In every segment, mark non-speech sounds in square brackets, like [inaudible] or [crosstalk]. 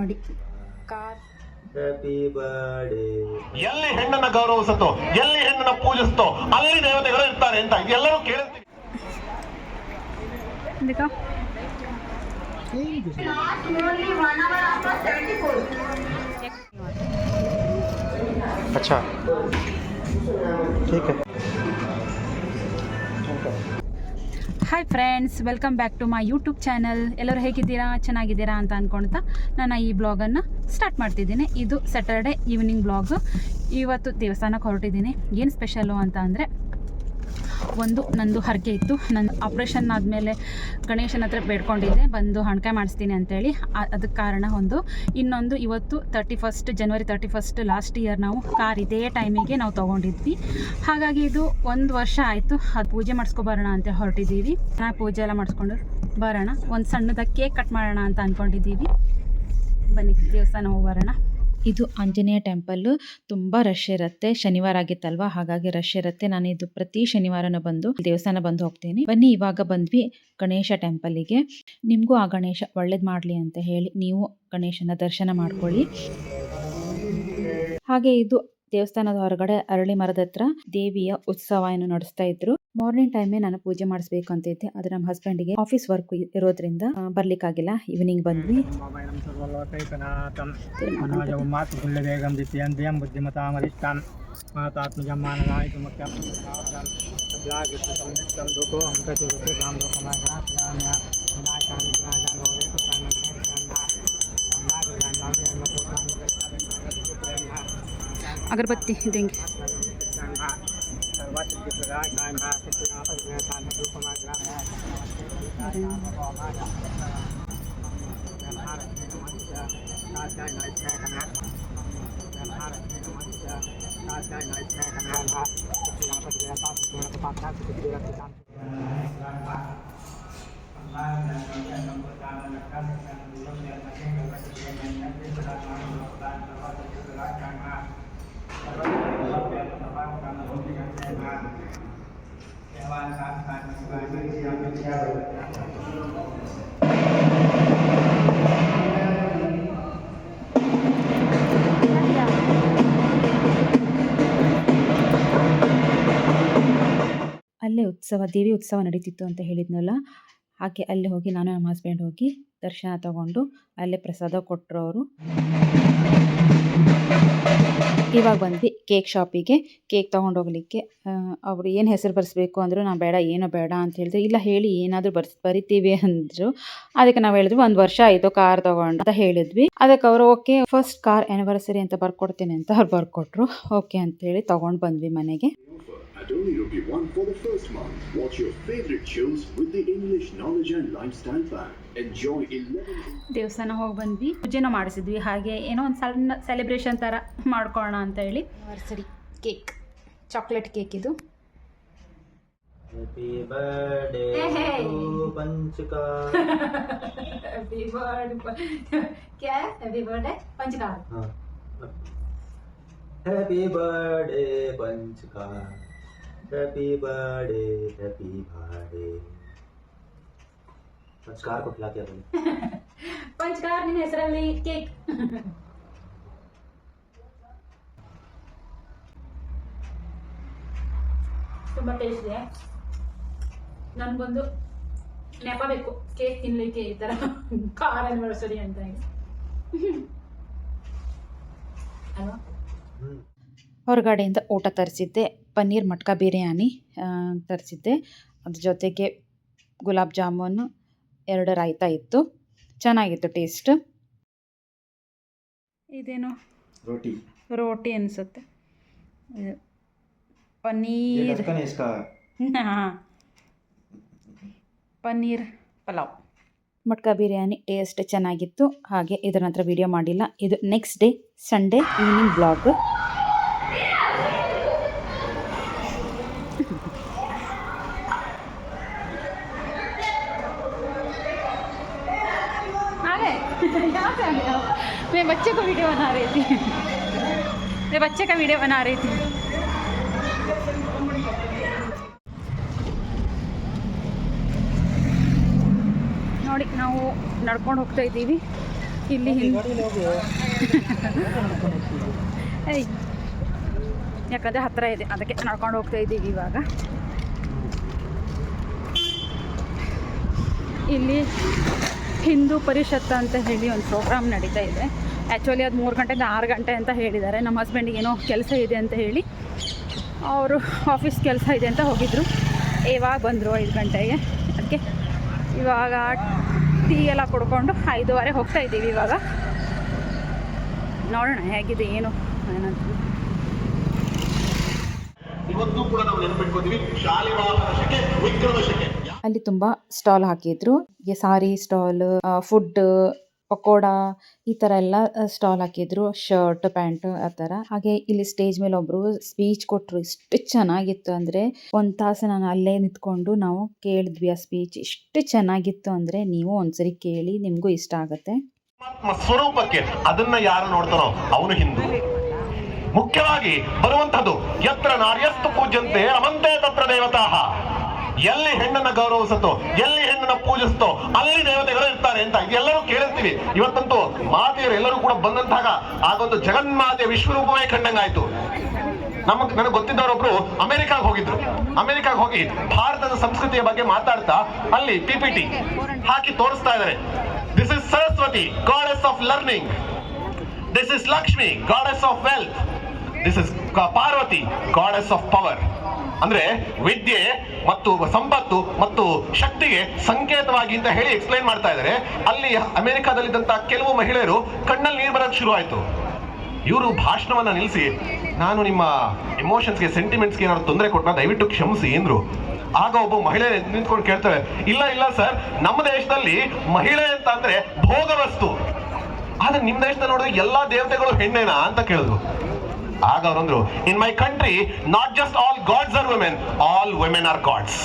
ನೋಡಿ car happy birthday ಎಲ್ಲಿ ಹೆಣ್ಣನ್ನ ಗೌರವಿಸುತ್ತೋ ಎಲ್ಲಿ ಹೆಣ್ಣನ್ನ ಪೂಜಿಸ್ತೋ ಅಲ್ಲಿ ದೇವತೆಗಳು ಇರ್ತಾರೆ ಅಂತ ಎಲ್ಲರೂ ಕೇಳಿರ್ತೀವಿ देखो अच्छा ठीक है hi friends welcome back to my YouTube channel ಎಲ್ಲರೂ ಹೇಗಿದ್ದೀರಾ? ಚೆನ್ನಾಗಿದ್ದೀರಾ ಅಂತ ಅಂದ್ಕೊಳ್ತಾ ನಾನು ಈ ಬ್ಲಾಗನ್ನು ಸ್ಟಾರ್ಟ್ ಮಾಡ್ತಿದ್ದೀನಿ. ಇದು ಸ್ಯಾಟರ್ಡೆ ಈವ್ನಿಂಗ್ ಬ್ಲಾಗು ಇವತ್ತು ದೇವಸ್ಥಾನಕ್ಕೆ ಹೊರಟಿದ್ದೀನಿ. ಏನು ಸ್ಪೆಷಲು ಅಂತ ಅಂದರೆ ಒಂದು, ನಂದು ಹರಕೆ ಇತ್ತು. ನನ್ನ ಆಪ್ರೇಷನ್ ಆದಮೇಲೆ ಗಣೇಶನ ಹತ್ರ ಬೇಡ್ಕೊಂಡಿದ್ದೆ. ಬಂದು ಹಣಕೆ ಮಾಡಿಸ್ತೀನಿ ಅಂತೇಳಿ. ಅದಕ್ಕೆ ಕಾರಣ ಒಂದು. ಇನ್ನೊಂದು, ಇವತ್ತು thirty first January thirty first last year ನಾವು ಕಾರ್ ಇದೇ ಟೈಮಿಗೆ ನಾವು ತೊಗೊಂಡಿದ್ವಿ. ಹಾಗಾಗಿ ಇದು ಒಂದು ವರ್ಷ ಆಯಿತು. ಅದು ಪೂಜೆ ಮಾಡಿಸ್ಕೊಬರೋಣ ಅಂತ ಹೊರಟಿದ್ದೀವಿ. ಚೆನ್ನಾಗಿ ಪೂಜೆ ಎಲ್ಲ ಮಾಡಿಸ್ಕೊಂಡು ಬರೋಣ. ಒಂದು ಸಣ್ಣದಾಗಿ ಕೇಕ್ ಕಟ್ ಮಾಡೋಣ ಅಂತ ಅಂದ್ಕೊಂಡಿದ್ದೀವಿ ಬನ್ನಿ ದೇವಸ್ಥಾನ ಹೋಗಿ ಬರೋಣ. ಇದು ಆಂಜನೇಯ ಟೆಂಪಲ್ಲು ತುಂಬ ರಶ್ ಇರುತ್ತೆ. ಶನಿವಾರ ಆಗಿತ್ತಲ್ವಾ? ಹಾಗಾಗಿ ರಶ್ ಇರುತ್ತೆ. ನಾನು ಇದು ಪ್ರತಿ ಶನಿವಾರನ ಬಂದು ದೇವಸ್ಥಾನ ಬಂದು ಹೋಗ್ತೀನಿ. ಬನ್ನಿ, ಇವಾಗ ಬಂದ್ವಿ ಗಣೇಶ ಟೆಂಪಲ್ಲಿಗೆ ನಿಮಗೂ ಆ ಗಣೇಶ ಒಳ್ಳೇದು ಮಾಡಲಿ ಅಂತ ಹೇಳಿ ನೀವು ಗಣೇಶನ ದರ್ಶನ ಮಾಡ್ಕೊಳ್ಳಿ. ಹಾಗೆ ಇದು ದೇವಸ್ಥಾನದ ಹೊರಗಡೆ ಅರಳಿ ಮರದ ಹತ್ರ ದೇವಿಯ ಉತ್ಸವವನ್ನು ನಡೆಸ್ತಾ ಇದ್ರು. ಮಾರ್ನಿಂಗ್ ಟೈಮೇ ನಾನು ಪೂಜೆ ಮಾಡಿಸ್ಬೇಕು ಅಂತ ಇದ್ದೆ. ಆದ್ರೆ ನಮ್ಮ ಹಸ್ಬೆಂಡ್ಗೆ ಆಫೀಸ್ ವರ್ಕ್ ಇರೋದ್ರಿಂದ ಬರ್ಲಿಕ್ಕಾಗಿಲ್ಲ. ಈವ್ನಿಂಗ್ ಬಂದ್ವಿ. वैरं सर्वलोकैकनाथं मनोजं ಅಲ್ಲೇ ಉತ್ಸವ, ದೇವಿ ಉತ್ಸವ ನಡೀತಿತ್ತು ಅಂತ ಹೇಳಿದ್ನಲ್ಲ ಹಾಗೆ ಅಲ್ಲೇ ಹೋಗಿ, ನಾನು ನಮ್ಮ ಹಸ್ಬೆಂಡ್ ಹೋಗಿ ದರ್ಶನ ತಗೊಂಡು ಅಲ್ಲೇ ಪ್ರಸಾದ ಕೊಟ್ಟರು ಅವರು. ಇವಾಗ ಬಂದ್ವಿ ಕೇಕ್ ಶಾಪಿಗೆ. ಕೇಕ್ ತೊಗೊಂಡೋಗ್ಲಿಕ್ಕೆ ಅವರು ಏನು ಹೆಸರು ಬರೆಸ್ಬೇಕು ಅಂದರು, ನಾನು ಬೇಡ, ಏನೋ ಬೇಡ ಅಂತ ಹೇಳಿದ್ರು. ಇಲ್ಲ ಹೇಳಿ, ಏನಾದರೂ ಬರ್ಸ್, ಬರಿತೀವಿ ಅಂದರು. ಅದಕ್ಕೆ ನಾವು ಹೇಳಿದ್ವಿ, ಒಂದು ವರ್ಷ ಆಯಿತು ಕಾರ್ ತೊಗೊಂಡು ಅಂತ ಹೇಳಿದ್ವಿ. ಅದಕ್ಕೆ ಅವರು, ಓಕೆ, ಫಸ್ಟ್ ಕಾರ್ ಆ್ಯನಿವರ್ಸರಿ ಅಂತ ಬರ್ಕೊಡ್ತೀನಿ ಅಂತ ಅವ್ರು ಬರ್ಕೊಟ್ರು. ಓಕೆ ಅಂತೇಳಿ ತೊಗೊಂಡು ಬಂದ್ವಿ ಮನೆಗೆ. Only rupee 1 for the first month. Watch your favorite shows with the English Knowledge and Lifestyle Pack. Enjoy 11 ದೇವಸ್ಥಾನ ಹೋಗಿ ಬಂದ್ವಿ ಪೂಜೆನೂ ಮಾಡಿಸಿದ್ವಿ ಹಾಗೆ ಏನೋ ಒಂದು ಸಣ್ಣ ಸೆಲೆಬ್ರೇಷನ್ ತರ ಮಾಡ್ಕೊಳ್ಳೋಣ ಅಂತ ಹೇಳಿ ಆನಿವರ್ಸರಿ ಕೇಕ್ ಚಾಕ್ಲೇಟ್ ಕೇಕ್ ಇದು ಹ್ಯಾಪಿ ಬರ್ಡೇ ಪಂಚಕ ಹ್ಯಾಪಿ ಬರ್ಡೇ ಕ್ಯಾ ಹ್ಯಾಪಿ ಬರ್ಡೇ ಹ್ಯಾಪಿ ಬರ್ಡೇ ಪಂಚಕಾರ್ ಕೊಟ್ಲಾಕಿ ಅದನ್ನು? [laughs] ಪಂಚಕಾರ್ ನಿನ್ನ ಹೆಸರಲ್ಲಿ ಕೇಕ್. ತುಂಬಾ ಟೇಸ್ಟ್ ಇದೆ. ನನಗೊಂದು ನೆಪ ಬೇಕು. ಕೇಕ್ ತಿನ್ಲಿಕ್ಕೆ ಈ ತರ ಕಾರ್ ಅನಿವರ್ಸರಿ ಅಂತ ಹೇಳಿ. ಹ್ಮ್. ಹೊರಗಡೆಯಿಂದ ಊಟ ತರಿಸಿದ್ದೆ ಪನ್ನೀರ್ ಮಟ್ಕಾ ಬಿರಿಯಾನಿ ತರಿಸಿದ್ದೆ. ಅದ್ರ ಜೊತೆಗೆ ಗುಲಾಬ್ ಜಾಮೂನು ಎರಡು ರಾಯ್ತ ಇತ್ತು. ಚೆನ್ನಾಗಿತ್ತು ಟೇಸ್ಟ್. ಇದೇನು? ರೋಟಿ. ರೋಟಿ ಅನಿಸುತ್ತೆ. ಪನ್ನೀರ್. ಪನ್ನೀರ್ ಪಲಾವ್. ಮಟ್ಕಾ ಬಿರಿಯಾನಿ ಟೇಸ್ಟ್ ಚೆನ್ನಾಗಿತ್ತು. ಹಾಗೆ ಇದರ ನಂತರ ವಿಡಿಯೋ ಮಾಡಿಲ್ಲ. ಇದು next day Sunday evening vlog बच्चे को वीडियो बना रही थी मैं बच्चे का वीडियो बना रही थी ನೋಡಿ ನಾವು ನಡ್ಕೊಂಡು ಹೋಗ್ತಾ ಇದ್ದೀವಿ ಇಲ್ಲಿ ಹಿಂದೆ ಏಯ್ ಯಾಕಂದರೆ ಹತ್ತಿರ ಇದೆ ಅದಕ್ಕೆ ನಡ್ಕೊಂಡು ಹೋಗ್ತಾ ಇದ್ದೀವಿ ಇವಾಗ ಇಲ್ಲಿ ಹಿಂದೂ ಪರಿಷತ್ ಅಂತ ಹೇಳಿ ಒಂದು ಪ್ರೋಗ್ರಾಮ್ ನಡೀತಾ ಇದೆ. ಆ್ಯಕ್ಚುಲಿ ಅದು ಮೂರು ಗಂಟೆಗೆ ಆರು ಗಂಟೆ ಅಂತ ಹೇಳಿದ್ದಾರೆ. ನಮ್ಮ ಹಸ್ಬೆಂಡಿಗೆ ಏನೋ ಕೆಲಸ ಇದೆ ಅಂತ ಹೇಳಿ ಅವರು ಆಫೀಸ್ ಕೆಲಸ ಇದೆ ಅಂತ ಹೋಗಿದ್ದರು ಇವಾಗ ಬಂದರು ಐದು ಗಂಟೆಗೆ. ಅದಕ್ಕೆ ಇವಾಗ ಟೀ ಎಲ್ಲ ಕೊಡ್ಕೊಂಡು ಐದುವರೆ ಹೋಗ್ತಾ ಇದ್ದೀವಿ ಇವಾಗ. ನೋಡೋಣ ಹೇಗಿದೆ, ಏನು, ಏನಂತ. ಇವತ್ತು ಕೂಡ ನಾವು ನೆನಪಿಟ್ಕೋತೀವಿ, ಶಾಲೆ ವಿಕ್ರಮ ಶಕೆ. ಅಲ್ಲಿ ತುಂಬಾ ಸ್ಟಾಲ್ ಹಾಕಿದ್ರು. ಸಾರಿ ಸ್ಟಾಲ್ ಫುಡ್ ಪಕೋಡ ಈ ತರ ಎಲ್ಲ ಸ್ಟಾಲ್ ಹಾಕಿದ್ರು. ಶರ್ಟ್ ಪ್ಯಾಂಟ್ ಆ ತರ. ಹಾಗೆ ಇಲ್ಲಿ ಸ್ಟೇಜ್ ಮೇಲೆ ಒಬ್ರು ಸ್ಪೀಚ್ ಕೊಟ್ರು. ಇಷ್ಟು ಚೆನ್ನಾಗಿತ್ತು ಅಂದ್ರೆ ಒಂದ್ ತಾಸು ನಾನು ಅಲ್ಲೇ ನಿಂತ್ಕೊಂಡು ನಾವು ಕೇಳಿದ್ವಿ ಆ ಸ್ಪೀಚ್ ಇಷ್ಟು ಚೆನ್ನಾಗಿತ್ತು ಅಂದ್ರೆ ನೀವು ಒಂದ್ಸರಿ ಕೇಳಿ ನಿಮ್ಗೂ ಇಷ್ಟ ಆಗುತ್ತೆ. ಸ್ವರೂಪಕ್ಕೆ ಅದನ್ನ ಯಾರು ನೋಡ್ತಾರೋ ಅವನು ಹಿಂದೂ. ಮುಖ್ಯವಾಗಿ ಬರುವಂತದ್ದು ಯತ್ರ ನಾರ್ಯಸ್ತು ಪೂಜ್ಯಂತೆ ರಮಂತೆ ತತ್ರ ದೇವತಾಹ ಎಲ್ಲಿ ಹೆಣ್ಣನ್ನ ಗೌರವಿಸುತ್ತೋ, ಎಲ್ಲಿ ಹೆಣ್ಣನ್ನ ಪೂಜಿಸ್ತೋ ಅಲ್ಲಿ ದೇವತೆಗಳು ಇರ್ತಾರೆ ಅಂತ ಎಲ್ಲರೂ ಕೇಳಿರ್ತೀವಿ. ಇವತ್ತಂತೂ ಮಾತೆಯರು ಎಲ್ಲರೂ ಕೂಡ ಬಂದಂತಾಗ ಆಗೊಂದು ಜಗನ್ಮಾತೆಯ ವಿಶ್ವರೂಪವೇ ಕಂಡಂಗಾಯ್ತು. ನಮಗ್ ನನಗೆ ಗೊತ್ತಿದ್ದವರೊಬ್ರು ಅಮೆರಿಕಾಗ್ ಹೋಗಿದ್ರು. ಅಮೆರಿಕಾಗ್ ಹೋಗಿ ಭಾರತದ ಸಂಸ್ಕೃತಿಯ ಬಗ್ಗೆ ಮಾತಾಡ್ತಾ ಅಲ್ಲಿ ಪಿಪಿಟಿ ಹಾಕಿ ತೋರಿಸ್ತಾ ಇದ್ದಾರೆ. This is Saraswati goddess of learning this is Lakshmi goddess of wealth this is Parvati goddess of power ಅಂದ್ರೆ ವಿದ್ಯೆ ಮತ್ತು ಸಂಪತ್ತು ಮತ್ತು ಶಕ್ತಿಗೆ ಸಂಕೇತವಾಗಿ ಅಂತ ಹೇಳಿ ಎಕ್ಸ್ಪ್ಲೈನ್ ಮಾಡ್ತಾ ಇದ್ದಾರೆ. ಅಲ್ಲಿ ಅಮೆರಿಕಾದಲ್ಲಿದ್ದಂತ ಕೆಲವು ಮಹಿಳೆಯರು ಕಣ್ಣಲ್ಲಿ ನೀರು ಬರೋಕ್ ಶುರು ಇವರು ಭಾಷಣವನ್ನು ನಿಲ್ಲಿಸಿ ನಾನು ನಿಮ್ಮ ಎಮೋಷನ್ಸ್ಗೆ ಸೆಂಟಿಮೆಂಟ್ಸ್ಗೆ ಏನಾದ್ರು ತೊಂದರೆ ಕೊಟ್ಟ ದಯವಿಟ್ಟು ಕ್ಷಮಿಸಿ ಎಂದ್ರು ಆಗ ಒಬ್ಬ ಮಹಿಳೆ ನಿಂತ್ಕೊಂಡು ಕೇಳ್ತಾರೆ ಇಲ್ಲ ಇಲ್ಲ ಸರ್, ನಮ್ಮ ದೇಶದಲ್ಲಿ ಮಹಿಳೆ ಅಂತ ಅಂದ್ರೆ ಭೋಗ ವಸ್ತು ಆದ್ರೆ ನಿಮ್ ದೇಶದಲ್ಲಿ ನೋಡಿದ್ರೆ ಎಲ್ಲಾ ದೇವತೆಗಳು ಹೆಣ್ಣೇನಾ ಅಂತ ಕೇಳಿದ್ರು. ಆಗ ಅವರಂದ್ರು in my country not just all gods are women all women are gods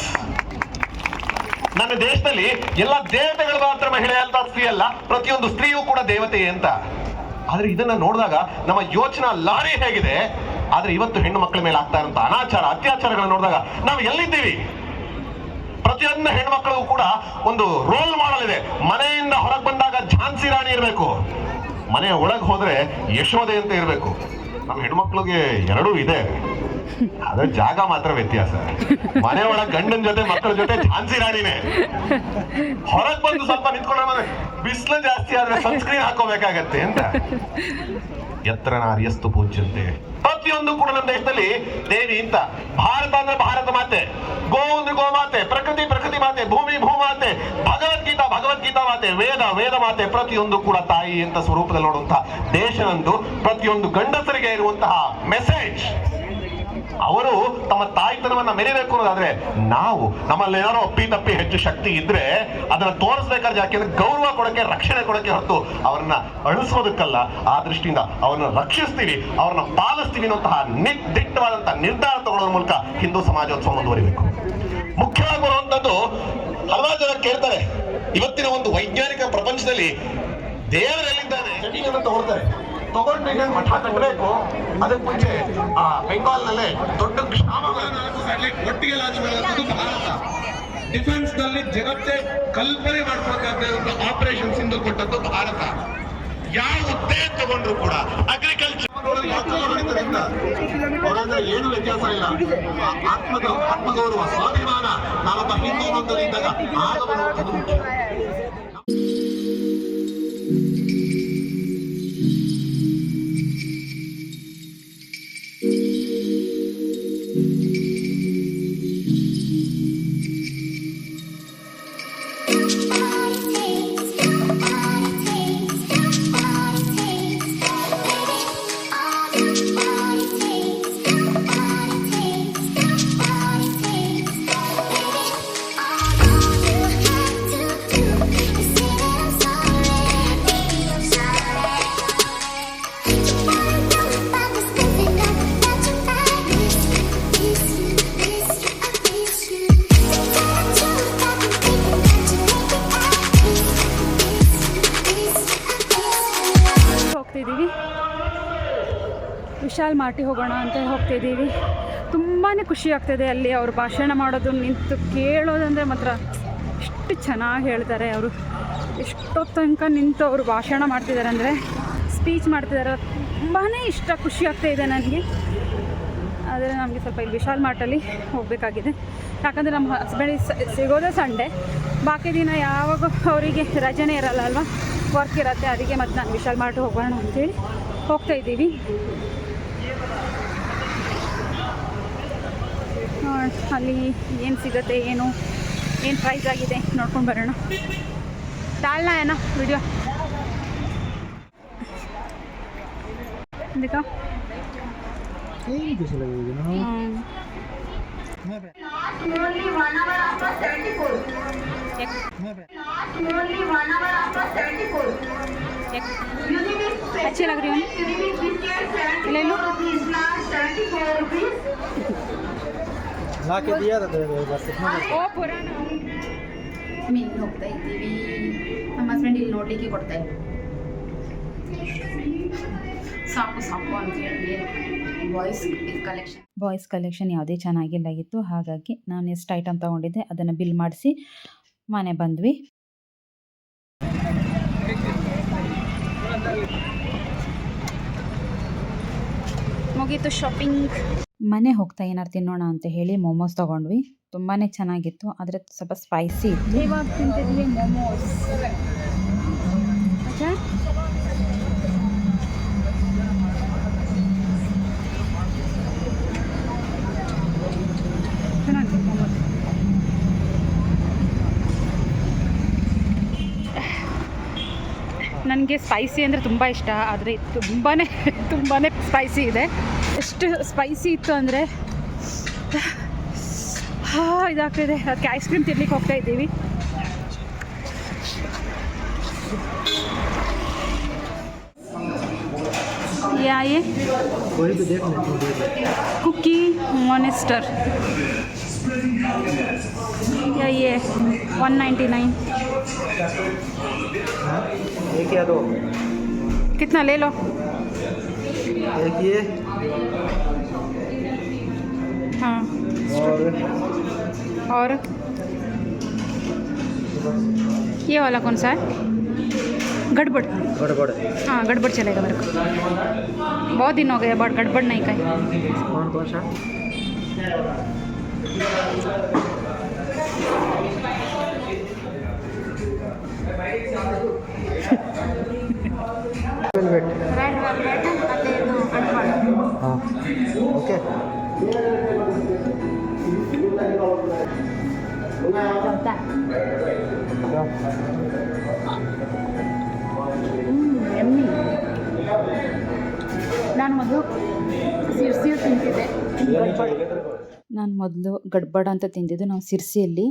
ನನ್ನ ದೇಶದಲ್ಲಿ ಎಲ್ಲ ದೇವತೆಗಳು ಮಾತ್ರ ಮಹಿಳೆ ಅಂತ ಸ್ತ್ರೀ ಅಲ್ಲ, ಪ್ರತಿಯೊಂದು ಸ್ತ್ರೀಯೂ ಕೂಡ ದೇವತೆ ಅಂತ. ಆದ್ರೆ ಇದನ್ನ ನೋಡಿದಾಗ ನಮ್ಮ ಯೋಚನಾ ಲಾರಿ ಹೇಗಿದೆ. ಆದ್ರೆ ಇವತ್ತು ಹೆಣ್ಣು ಮಕ್ಕಳ ಮೇಲೆ ಆಗ್ತಾ ಇರುವಂತ ಅನಾಚಾರ, ಅತ್ಯಾಚಾರಗಳನ್ನ ನೋಡಿದಾಗ ನಾವು ಎಲ್ಲಿದ್ದೀವಿ? ಪ್ರತಿಯೊಂದು ಹೆಣ್ಮಕ್ಳಿಗೂ ಕೂಡ ಒಂದು ರೋಲ್ ಮಾಡಲ್ ಮನೆಯಿಂದ ಹೊರಗೆ ಬಂದಾಗ ಝಾನ್ಸಿ ರಾಣಿ ಇರಬೇಕು. ಮನೆಯ ಒಳಗೆ ಹೋದ್ರೆ ಯಶೋದೆ ಅಂತ ಇರಬೇಕು. ನಮ್ಮ ಹೆಣ್ಮಕ್ಳಿಗೆ ಎರಡೂ ಇದೆ. ಅದ್ರ ಜಾಗ ಮಾತ್ರ ವ್ಯತ್ಯಾಸ. ಮನೆ ಒಳಗೆ ಗಂಡನ ಜೊತೆ, ಮಕ್ಕಳ ಜೊತೆ ಝಾನ್ಸಿ ರಾಣಿನೇ. ಹೊರಗ್ ಬಂದು ಸ್ವಲ್ಪ ನಿಂತ್ಕೊಂಡ್ರೆ ಬಿಸಿಲು ಜಾಸ್ತಿ ಆದ್ರೆ ಸನ್ಸ್ಕ್ರೀನ್ ಹಾಕೋಬೇಕಾಗತ್ತೆ ಅಂತ. ಎತ್ತರ ನಾರ್ಯಸ್ತು ಪೂಜ್ಯಂತೆ. ಪ್ರತಿಯೊಂದು ಕೂಡ ನಮ್ಮ ದೇಶದಲ್ಲಿ ದೇವಿ ಅಂತ ಭಾರತ ಅಂದ್ರೆ ಭಾರತ ಮಾತೆ. ಗೋ ಅಂದ್ರೆ ಗೋ ಮಾತೆ. ಪ್ರಕೃತಿ ಪ್ರಕೃತಿ ಮಾತೆ. ಭೂಮಿ ಭೂಮಾತೆ ಮಾತೆ, ವೇದ ವೇದ ಮಾತೆ ಪ್ರತಿಯೊಂದು ಕೂಡ ತಾಯಿ ಅಂತ ಸ್ವರೂಪದಲ್ಲಿ ನೋಡುವಂತಹ ದೇಶನಂದು ಪ್ರತಿಯೊಂದು ಗಂಡಸರಿಗೆ ಇರುವಂತಹ ಮೆಸೇಜ್ ಅವರು ತಮ್ಮ ತಾಯಿತನವನ್ನ ಮೆರಿಬೇಕು ಅನ್ನೋದಾದ್ರೆ ನಾವು ನಮ್ಮಲ್ಲಿ ಏನಾರೋ ಅಪ್ಪಿ ತಪ್ಪಿ ಹೆಚ್ಚು ಶಕ್ತಿ ಇದ್ರೆ ಅದನ್ನ ತೋರಿಸ್ಬೇಕಾದ್ರೆ ಯಾಕೆಂದ್ರೆ ಗೌರವ ಕೊಡಕ್ಕೆ ರಕ್ಷಣೆ ಕೊಡಕ್ಕೆ ಹೊರತು ಅವ್ರನ್ನ ಅಳಿಸೋದಕ್ಕಲ್ಲ. ಆ ದೃಷ್ಟಿಯಿಂದ ಅವ್ರನ್ನ ರಕ್ಷಿಸ್ತೀವಿ, ಅವ್ರನ್ನ ಪಾಲಿಸ್ತೀವಿ ಅನ್ನುವಂತಹ ನಿರ್ದಿಟ್ಟವಾದಂತಹ ನಿರ್ಧಾರ ತಗೊಳ್ಳೋದ್ರ ಮೂಲಕ ಹಿಂದೂ ಸಮಾಜೋತ್ಸವ ಮುಂದುವರಿಬೇಕು. ಮುಖ್ಯವಾಗಿ ಬರುವಂತದ್ದು ಹಲವಾರು ಜನ ಕೇಳ್ತಾರೆ ಇವತ್ತಿನ ಒಂದು ವೈಜ್ಞಾನಿಕ ಪ್ರಪಂಚದಲ್ಲಿ ದೇವರಲ್ಲಿದ್ದಾನೆ ಜಮೀನನ್ನು ತಗೊಳ್ತಾರೆ ತಗೊಂಡು ಈಗ ಮಠ ಕಟ್ಟಬೇಕು. ಅದಕ್ಕೆ ಮುಂಚೆ ಆ ಬೆಂಗಾಲ್ನಲ್ಲೇ ದೊಡ್ಡ ಡಿಫೆನ್ಸ್ನಲ್ಲಿ ಜಗತ್ತೇ ಕಲ್ಪನೆ ಮಾಡ್ಬೇಕಾದ ಆಪರೇಷನ್ ಸಿಂಧು ಕೊಟ್ಟದ್ದು ಭಾರತ. ಯಾವ ಹುದ್ದೆ ತಗೊಂಡ್ರು ಕೂಡ ಅಗ್ರಿಕಲ್ಚರ್ ಏನು ವ್ಯತ್ಯಾಸ ಇಲ್ಲ. ಆತ್ಮದ ಆತ್ಮಗೌರವ ಸ್ವಾಭಿಮಾನ ನಾನೊಬ್ಬ ಹಿಂದೂ ಬಂದಲ್ಲಿದ್ದಾಗ ಇದ್ದಾಗ ಮುಖ್ಯ ವಿಶಾಲ್ ಮಾರ್ಟಿ ಹೋಗೋಣ ಅಂತ ಹೋಗ್ತಿದ್ದೀವಿ. ತುಂಬಾ ಖುಷಿ ಆಗ್ತಿದೆ ಅಲ್ಲಿ ಅವರು ಭಾಷಣ ಮಾಡೋದು, ನಿಂತು ಕೇಳೋದಂದರೆ ಮಾತ್ರ ಎಷ್ಟು ಚೆನ್ನಾಗಿ ಹೇಳ್ತಾರೆ ಅವರು. ಎಷ್ಟೊತ್ತು ತನಕ ನಿಂತು ಅವರು ಭಾಷಣ ಮಾಡ್ತಿದ್ದಾರೆ ಅಂದರೆ ಸ್ಪೀಚ್ ಮಾಡ್ತಿದ್ದಾರೆ ತುಂಬಾ ಇಷ್ಟ, ಖುಷಿ ಆಗ್ತಾ ಇದೆ ನನಗೆ. ಆದರೆ ನಮಗೆ ಸ್ವಲ್ಪ ಇಲ್ಲಿ ವಿಶಾಲ್ ಮಾರ್ಟಲ್ಲಿ ಹೋಗಬೇಕಾಗಿದೆ. ಯಾಕಂದರೆ ನಮ್ಮ ಹಸ್ಬೆಂಡ್ ಸಿಗೋದೇ ಸಂಡೇ ಬಾಕಿ ದಿನ ಯಾವಾಗ ಅವರಿಗೆ ರಜೆನೇ ಇರಲ್ಲ ಅಲ್ವಾ? ವರ್ಕ್ ಇರುತ್ತೆ, ಅದಕ್ಕೆ ಮತ್ತು ನಾನು ವಿಶಾಲ್ ಮಾರ್ಟ್ ಹೋಗೋಣ ಅಂತೇಳಿ ಹೋಗ್ತಾ ಇದ್ದೀವಿ. ಅಲ್ಲಿ ಏನು ಸಿಗುತ್ತೆ ಏನು ಏನು ಪ್ರೈಸ್ ಆಗಿದೆ ನೋಡ್ಕೊಂಡು ಬರೋಣ डालना है ना वीडियो देखा ಏನು ಖುಷಿ ಲಗಿದೆ हम्म, Only one hour after 74. एक- Only one hour after 74. एक- Unique अच्छी लग रही हो ना? Unique biscuit ले लो 74 rupees. Last 74 rupees. ಲಾಕೆ ದಿಯಾ ಬಸ್ ಓ ಪುರಾಣ. ಮೀನು ಹೋಗ್ತಾ ಇದ್ದೀವಿ. ನಮ್ಮ ಹಸ್ಬೆಂಡ್ ಇಲ್ಲಿ ನೋಡ್ಲಿಕ್ಕೆ ಕೊಡ್ತಾ ಇದ್ರು. ಸಾಕು ಸಾಕು ಅಂತ ಹೇಳಿ ಬಾಯ್ಸ್ ಕಲೆಕ್ಷನ್ ಬಾಯ್ಸ್ ಕಲೆಕ್ಷನ್ ಯಾವುದೇ ಚೆನ್ನಾಗಿಲ್ಲ ಇತ್ತು. ಹಾಗಾಗಿ ನಾನು ಎಷ್ಟು ಐಟಮ್ ತೊಗೊಂಡಿದ್ದೆ. ಅದನ್ನು ಬಿಲ್ ಮಾಡಿಸಿ ಮನೆ ಬಂದ್ವಿ. ಮುಗೀತು ಶಾಪಿಂಗ್ ಮನೆ ಹೋಗ್ತಾ ಏನಾರು ತಿನ್ನೋಣ ಅಂತ ಹೇಳಿ ಮೋಮೋಸ್ ತಗೊಂಡ್ವಿ. ತುಂಬಾ ಚೆನ್ನಾಗಿತ್ತು. ಆದರೆ ಸ್ವಲ್ಪ ಸ್ಪೈಸಿ ಇತ್ತು. ಇವಾಗ ತಿಂತಿದ್ವಿ ಮೋಮೋಸ್ ನನಗೆ ಸ್ಪೈಸಿ ಅಂದರೆ ತುಂಬ ಇಷ್ಟ. ಆದರೆ ತುಂಬಾ ತುಂಬಾ ಸ್ಪೈಸಿ ಇದೆ. ಎಷ್ಟು ಸ್ಪೈಸಿ ಇತ್ತು ಅಂದರೆ ಹಾಂ ಇದಾಗ್ತಿದೆ ಅದಕ್ಕೆ ಐಸ್ ಕ್ರೀಮ್ ತಿನ್ಲಿಕ್ಕೆ ಹೋಗ್ತಾ ಇದ್ದೀವಿ ಯಾ ये वही भी देख लेते हैं देख लेते हैं। कुकी मॉनिस्टर या ये 199 हाँ, एक या दो कितना ले लो एक ये और ये वाला कौन सा है? गड़बड़। गड़बड़। हाँ गड़बड़ चलेगा मेरे को। बहुत दिन हो गए बट गड़बड़ नहीं खाई कौन कौन सा? [laughs] वेलवेट। रेड वेलवेट ಹಾಂ ಓಕೆ. ನಾನು ಮೊದಲು ಸಿರ್ಸಿಯು ತಿಂತಿದ್ದೆ. ನಾನು ಮೊದಲು ಗಡ್ಬಡ ಅಂತ ತಿಂದಿದ್ದು ನಾವು ಸಿರ್ಸಿಯಲ್ಲಿ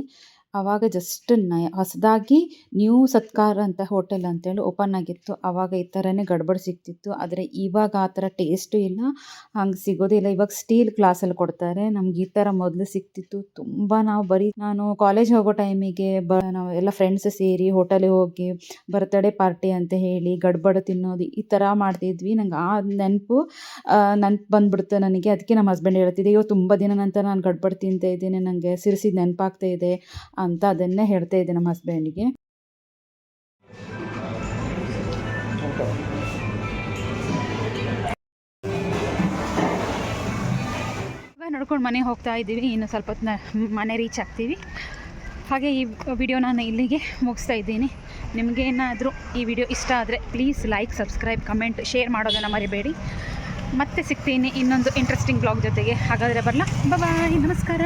ಆವಾಗ ಜಸ್ಟ್ನ, ಹೊಸದಾಗಿ ನ್ಯೂ ಸತ್ಕಾರ ಅಂತ ಹೋಟೆಲ್ ಅಂತೇಳಿ ಓಪನ್ ಆಗಿತ್ತು. ಆವಾಗ ಈ ಥರನೇ ಗಡ್ಬಡ್ ಸಿಗ್ತಿತ್ತು. ಆದರೆ ಇವಾಗ ಆ ಥರ ಟೇಸ್ಟು ಇಲ್ಲ. ಹಂಗೆ ಸಿಗೋದಿಲ್ಲ ಇವಾಗ ಸ್ಟೀಲ್ ಗ್ಲಾಸಲ್ಲಿ ಕೊಡ್ತಾರೆ. ನಮ್ಗೆ ಈ ಥರ ಮೊದಲು ಸಿಗ್ತಿತ್ತು. ತುಂಬ ನಾವು ಬರೀ ನಾನು ಕಾಲೇಜ್ ಹೋಗೋ ಟೈಮಿಗೆ ಬ, ನಾವು ಎಲ್ಲ ಫ್ರೆಂಡ್ಸ್ ಸೇರಿ ಹೋಟೆಲಿಗೆ ಹೋಗಿ ಬರ್ತಡೇ ಪಾರ್ಟಿ ಅಂತ ಹೇಳಿ ಗಡ್ಬಡ ತಿನ್ನೋದು ಈ ಥರ ಮಾಡ್ತಿದ್ವಿ. ನಂಗೆ ಆ ನೆನಪು ನೆನ್ಪು ಬಂದ್ಬಿಡ್ತು ನನಗೆ. ಅದಕ್ಕೆ ನಮ್ಮ ಹಸ್ಬೆಂಡ್ ಹೇಳ್ತಿದ್ದೆ, ಅಯ್ಯೋ, ತುಂಬ ದಿನ ನಂತರ ನಾನು ಗಡ್ಬಡ್ ತಿಂತಾ ಇದ್ದೀನಿ. ನನಗೆ ಸಿರಿಸಿದ ನೆನಪಾಗ್ತಾ ಇದೆ. ಅಂತ ಅದನ್ನೇ ಹೇಳ್ತಾ ಇದ್ದೆ ನಮ್ಮ ಹಸ್ಬೆಂಡಿಗೆ ನಡ್ಕೊಂಡು ಮನೆಗೆ ಹೋಗ್ತಾ ಇದ್ದೀವಿ. ಇನ್ನು ಸ್ವಲ್ಪ ಹೊತ್ತು ಮನೆ ರೀಚ್ ಆಗ್ತೀವಿ. ಹಾಗೆ ಈ ವಿಡಿಯೋ ನಾನು ಇಲ್ಲಿಗೆ ಮುಗಿಸ್ತಾ ಇದ್ದೀನಿ. ನಿಮಗೇನಾದರೂ ಈ ವಿಡಿಯೋ ಇಷ್ಟ ಆದರೆ please like subscribe comment share ಮಾಡೋದನ್ನು ಮರಿಬೇಡಿ. ಮತ್ತೆ ಸಿಗ್ತೀನಿ ಇನ್ನೊಂದು ಇಂಟ್ರೆಸ್ಟಿಂಗ್ ಬ್ಲಾಗ್ ಜೊತೆಗೆ. ಹಾಗಾದರೆ ಬರಲ್ಲ ಬಾಯ್ ನಮಸ್ಕಾರ.